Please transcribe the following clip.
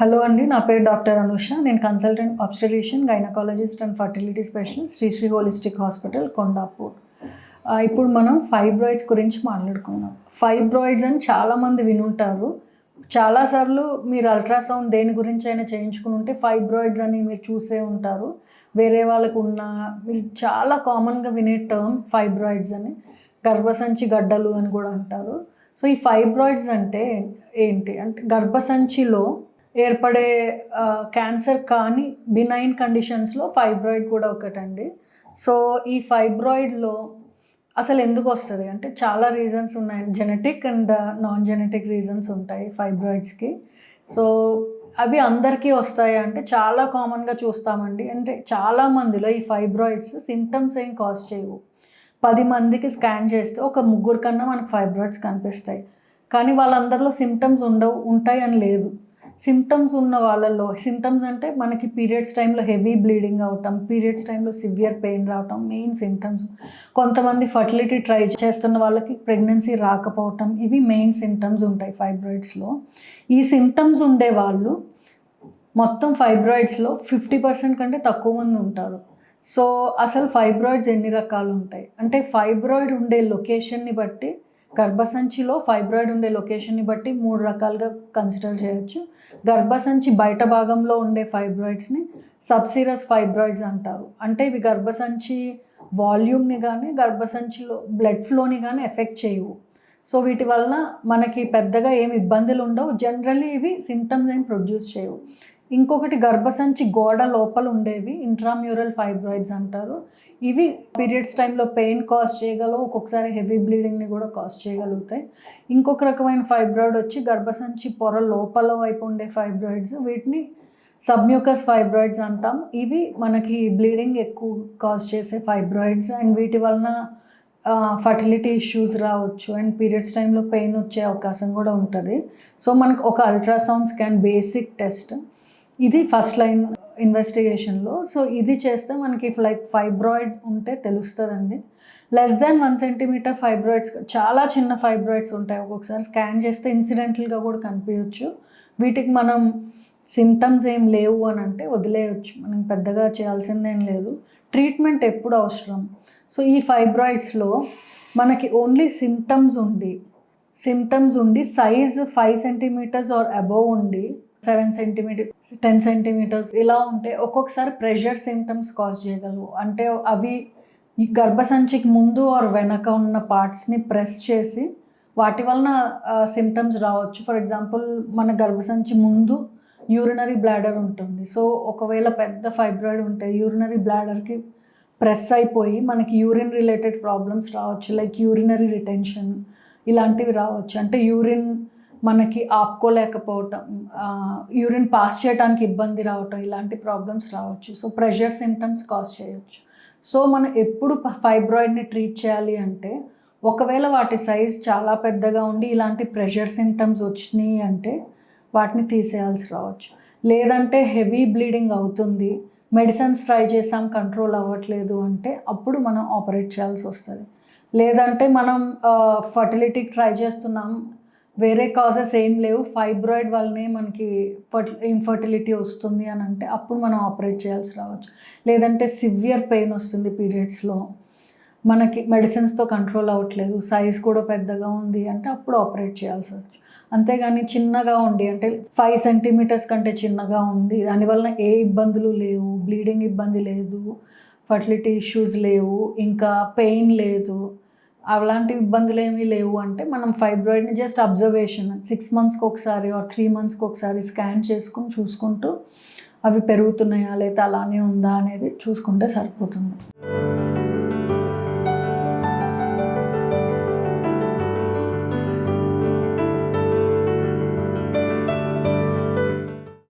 Hello అండి నా పేరు డాక్టర్ అనుష. నేను consultant obstetrician gynaecologist and fertility specialist Shri holistic hospital Kondapur. ఇప్పుడు మనం ఫైబ్రాయిడ్స్ గురించి మాట్లాడుకుందాం. ఫైబ్రాయిడ్స్ అని చాలామంది వినుంటారు. చాలాసార్లు మీరు అల్ట్రాసౌండ్ దేని గురించి అయినా చేయించుకుని ఉంటే ఫైబ్రాయిడ్స్ అని మీరు చూసే ఉంటారు. వేరే వాళ్ళకు ఉన్న మీరు చాలా కామన్గా వినే టర్మ్ ఫైబ్రాయిడ్స్ అని. గర్భసంచి గడ్డలు అని కూడా అంటారు. సో ఈ ఫైబ్రాయిడ్స్ అంటే ఏంటి? అంటే గర్భసంచిలో ఏర్పడే క్యాన్సర్ కానీ బినైన్ కండిషన్స్లో ఫైబ్రాయిడ్ కూడా ఒకటండి. సో ఈ ఫైబ్రాయిడ్లో అసలు ఎందుకు వస్తుంది? అంటే చాలా రీజన్స్ ఉన్నాయి. Genetic and non genetic reasons ఉంటాయి ఫైబ్రాయిడ్స్కి సో అవి అందరికీ వస్తాయి? అంటే చాలా కామన్గా చూస్తామండి. అంటే చాలా మందిలో ఈ ఫైబ్రాయిడ్స్ సిమ్టమ్స్ ఏం కాజ్ చేయవు. పది మందికి స్కాన్ చేస్తే ఒక ముగ్గురు కన్నా మనకు ఫైబ్రాయిడ్స్ కనిపిస్తాయి. కానీ వాళ్ళందరిలో సిమ్టమ్స్ ఉండవు ఉంటాయి అని లేదు. సిమ్టమ్స్ ఉన్న వాళ్ళల్లో సిమ్టమ్స్ అంటే మనకి పీరియడ్స్ టైంలో హెవీ బ్లీడింగ్ అవటం పీరియడ్స్ టైంలో సివియర్ పెయిన్ రావటం మెయిన్ సిమ్టమ్స్ కొంతమంది ఫర్టిలిటీ ట్రై చేస్తున్న వాళ్ళకి ప్రెగ్నెన్సీ రాకపోవటం ఇవి మెయిన్ సిమ్టమ్స్ ఉంటాయి ఫైబ్రాయిడ్స్లో ఈ సిమ్టమ్స్ ఉండే వాళ్ళు మొత్తం ఫైబ్రాయిడ్స్లో ఫిఫ్టీ పర్సెంట్ కంటే తక్కువ మంది ఉంటారు. సో అసలు ఫైబ్రాయిడ్స్ ఎన్ని రకాలు ఉంటాయి? అంటే ఫైబ్రాయిడ్ ఉండే లొకేషన్ని బట్టి గర్భసంచిలో ఫైబ్రాయిడ్ ఉండే లొకేషన్ని బట్టి మూడు రకాలుగా కన్సిడర్ చేయొచ్చు. గర్భసంచి బయట భాగంలో ఉండే ఫైబ్రాయిడ్స్ని సబ్సిరస్ ఫైబ్రాయిడ్స్ అంటారు. అంటే ఇవి గర్భసంచి వాల్యూమ్ని కానీ గర్భసంచిలో బ్లడ్ ఫ్లోని కానీ ఎఫెక్ట్ చేయవు. సో వీటి వలన మనకి పెద్దగా ఏమి ఇబ్బందులు ఉండవు. జనరల్లీ ఇవి సిమ్టమ్స్ ఏం ప్రొడ్యూస్ చేయవు. ఇంకొకటి గర్భసంచి గోడ లోపల ఉండేవి ఇంట్రామ్యూరల్ ఫైబ్రాయిడ్స్ అంటారు. ఇవి పీరియడ్స్ టైంలో పెయిన్ కాజ్ చేయగలవు ఒక్కొక్కసారి హెవీ బ్లీడింగ్ని కూడా కాజ్ చేయగలుగుతాయి. ఇంకొక రకమైన ఫైబ్రాయిడ్ వచ్చి గర్భసంచి పొర లోపల వైపు ఉండే ఫైబ్రాయిడ్స్ వీటిని సబ్మ్యూకస్ ఫైబ్రాయిడ్స్ అంటాం. ఇవి మనకి బ్లీడింగ్ ఎక్కువ కాజ్ చేసే ఫైబ్రాయిడ్స్ అండ్ వీటి వలన ఫర్టిలిటీ ఇష్యూస్ రావచ్చు అండ్ పీరియడ్స్ టైంలో పెయిన్ వచ్చే అవకాశం కూడా ఉంటుంది. సో మనకు ఒక అల్ట్రాసౌండ్ స్కాన్ బేసిక్ టెస్ట్ ఇది ఫస్ట్ లైన్ ఇన్వెస్టిగేషన్లో సో ఇది చేస్తే మనకి లైక్ ఫైబ్రాయిడ్ ఉంటే తెలుస్తుందండి. Less than one centimetre fibroids చాలా చిన్న ఫైబ్రాయిడ్స్ ఉంటాయి ఒక్కొక్కసారి. స్కాన్ చేస్తే ఇన్సిడెంటల్గా కూడా కనిపించవచ్చు వీటికి మనం సిమ్టమ్స్ ఏం లేవు అని అంటే వదిలేయచ్చు. మనం పెద్దగా చేయాల్సిందేం లేదు. ట్రీట్మెంట్ ఎప్పుడు అవసరం? సో ఈ ఫైబ్రాయిడ్స్లో మనకి ఓన్లీ సిమ్టమ్స్ ఉండి సిమ్టమ్స్ ఉండి size five centimetres or above ఉండి సెవెన్ సెంటీమీటర్స్ టెన్ సెంటీమీటర్స్ ఇలా ఉంటే ఒక్కొక్కసారి ప్రెషర్ సిమ్టమ్స్ కాజ్ చేయగలవు. అంటే అవి ఈ గర్భసంచికి ముందు ఆర్ వెనక ఉన్న పార్ట్స్ని ప్రెస్ చేసి వాటి వలన సిమ్టమ్స్ రావచ్చు. ఫర్ ఎగ్జాంపుల్ మన గర్భసంచి ముందు యూరినరీ బ్లాడర్ ఉంటుంది. సో ఒకవేళ పెద్ద ఫైబ్రాయిడ్ ఉంటే యూరినరీ బ్లాడర్కి ప్రెస్ అయిపోయి మనకి యూరిన్ రిలేటెడ్ ప్రాబ్లమ్స్ రావచ్చు. లైక్ యూరినరీ రిటెన్షన్ ఇలాంటివి రావచ్చు. అంటే యూరిన్ మనకి ఆపుకోలేకపోవటం యూరిన్ పాస్ చేయడానికి ఇబ్బంది రావటం ఇలాంటి ప్రాబ్లమ్స్ రావచ్చు. సో ప్రెషర్ సిమ్టమ్స్ కాజ్ చేయొచ్చు. సో మనం ఎప్పుడు ఫైబ్రాయిడ్ని ట్రీట్ చేయాలి అంటే ఒకవేళ వాటి సైజ్ చాలా పెద్దగా ఉండి ఇలాంటి ప్రెషర్ సిమ్టమ్స్ వచ్చినాయి అంటే వాటిని తీసేయాల్సి రావచ్చు. లేదంటే హెవీ బ్లీడింగ్ అవుతుంది మెడిసిన్స్ ట్రై చేసాం కంట్రోల్ అవ్వట్లేదు అంటే అప్పుడు మనం ఆపరేట్ చేయాల్సి వస్తుంది. లేదంటే మనం ఫర్టిలిటీకి ట్రై చేస్తున్నాం వేరే కాజెస్ ఏం లేవు. ఫైబ్రాయిడ్ వల్లనే మనకి ఫర్టి ఇన్ఫర్టిలిటీ వస్తుంది అని అంటే అప్పుడు మనం ఆపరేట్ చేయాల్సి రావచ్చు. లేదంటే సివియర్ పెయిన్ వస్తుంది పీరియడ్స్లో మనకి మెడిసిన్స్తో కంట్రోల్ అవ్వట్లేదు. సైజ్ కూడా పెద్దగా ఉంది అంటే అప్పుడు ఆపరేట్ చేయాల్సి వచ్చు అంతేగాని చిన్నగా ఉండి అంటే ఫైవ్ సెంటీమీటర్స్ కంటే చిన్నగా ఉంది దానివల్ల ఏ ఇబ్బందులు లేవు. బ్లీడింగ్ ఇబ్బంది లేదు. ఫర్టిలిటీ ఇష్యూస్ లేవు. ఇంకా పెయిన్ లేదు. అలాంటి ఇబ్బందులు ఏమీ లేవు అంటే మనం ఫైబ్రాయిడ్ని జస్ట్ అబ్జర్వేషన్ సిక్స్ మంత్స్కి ఒకసారి ఆర్ త్రీ మంత్స్కి ఒకసారి స్కాన్ చేసుకుని చూసుకుంటూ అవి పెరుగుతున్నాయా లేదా అలానే ఉందా అనేది చూసుకుంటే సరిపోతుంది.